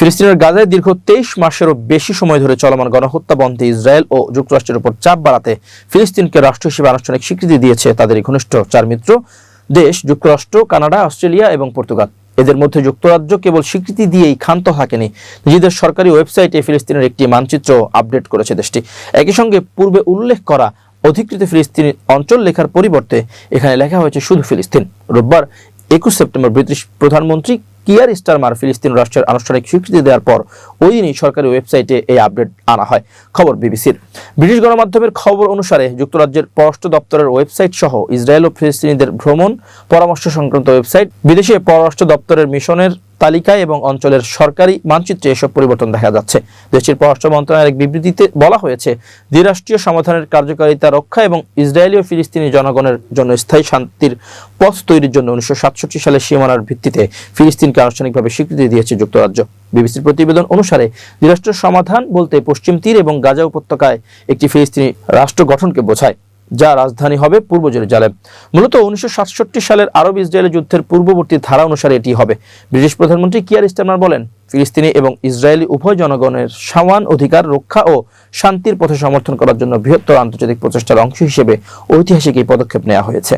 ফিলিস্তিনের গাজায় দীর্ঘ তেইশ মাসেরও বেশি সময় ধরে চলমান গণহত্যা বন্ধে ইসরায়েল ও যুক্তরাষ্ট্রের উপর চাপ বাড়াতে ফিলিস্তিনকে রাষ্ট্র হিসেবে আনুষ্ঠানিক স্বীকৃতি দিয়েছে তাদের ঘনিষ্ঠ চার মিত্র দেশ, যুক্তরাষ্ট্র, কানাডা, অস্ট্রেলিয়া এবং পর্তুগাল। এদের মধ্যে যুক্তরাজ্য কেবল স্বীকৃতি দিয়েই ক্ষান্ত থাকেনি, নিজেদের সরকারি ওয়েবসাইটে ফিলিস্তিনের একটি মানচিত্র আপডেট করেছে দেশটি। একই সঙ্গে পূর্বে উল্লেখ করা অধিকৃত ফিলিস্তিনি অঞ্চল লেখার পরিবর্তে এখানে লেখা হয়েছে শুধু ফিলিস্তিন। রোববার একুশ সেপ্টেম্বর ব্রিটিশ প্রধানমন্ত্রী কিয়ার স্টারমার ফিলিস্তিন রাষ্ট্রের আনুষ্ঠানিক স্বীকৃতি দেওয়ার পর ওই দিনই সরকারি ওয়েবসাইটে এই আপডেট আনা হয়, খবর বিবিসির। ব্রিটিশ গণমাধ্যমের খবর অনুসারে যুক্তরাজ্যের পররাষ্ট্র দপ্তরের ওয়েবসাইট সহ ইসরায়েল ও ফিলিস্তিনিদের ভ্রমণ, পরামর্শ সংক্রান্ত ওয়েবসাইট, বিদেশে পররাষ্ট্র দপ্তরের মিশনের তালিকায় এবং অঞ্চলের সরকারি মানচিত্রে এসব পরিবর্তন দেখা যাচ্ছে। দেশটির পররাষ্ট্র মন্ত্রণালয়ের এক বিবৃতিতে বলা হয়েছে, দ্বিরাষ্ট্রীয় সমাধানের কার্যকারিতা রক্ষা এবং ইসরায়েলি ও ফিলিস্তিনি জনগণের জন্য স্থায়ী শান্তির পথ তৈরির জন্য উনিশশো সালের সীমানার ভিত্তিতে ফিলিস্তিনকে আনুষ্ঠানিকভাবে স্বীকৃতি দিয়েছে যুক্তরাজ্য। বিবিসির প্রতিবেদন অনুসারে দ্বিরাষ্ট্র সমাধান বলতে পশ্চিম তীর এবং গাজা উপত্যকায় একটি ফিলিস্তিনি রাষ্ট্র গঠনকে বোঝায়। যা রাজধানী হবে পূর্ব জেরুজালেম। মূলত উনিশশো সাতষট্টি সালের আরব ইসরায়েলি যুদ্ধের পূর্ববর্তী ধারা অনুসারে এটি হবে। ব্রিটিশ প্রধানমন্ত্রী কিয়ার স্টারমার বলেন, ফিলিস্তিনি এবং ইসরায়েলি উভয় জনগণের সমান অধিকার রক্ষা ও শান্তির পথে সমর্থন করার জন্য বৃহত্তর আন্তর্জাতিক প্রচেষ্টার অংশ হিসেবে ঐতিহাসিক এই পদক্ষেপ নেওয়া হয়েছে।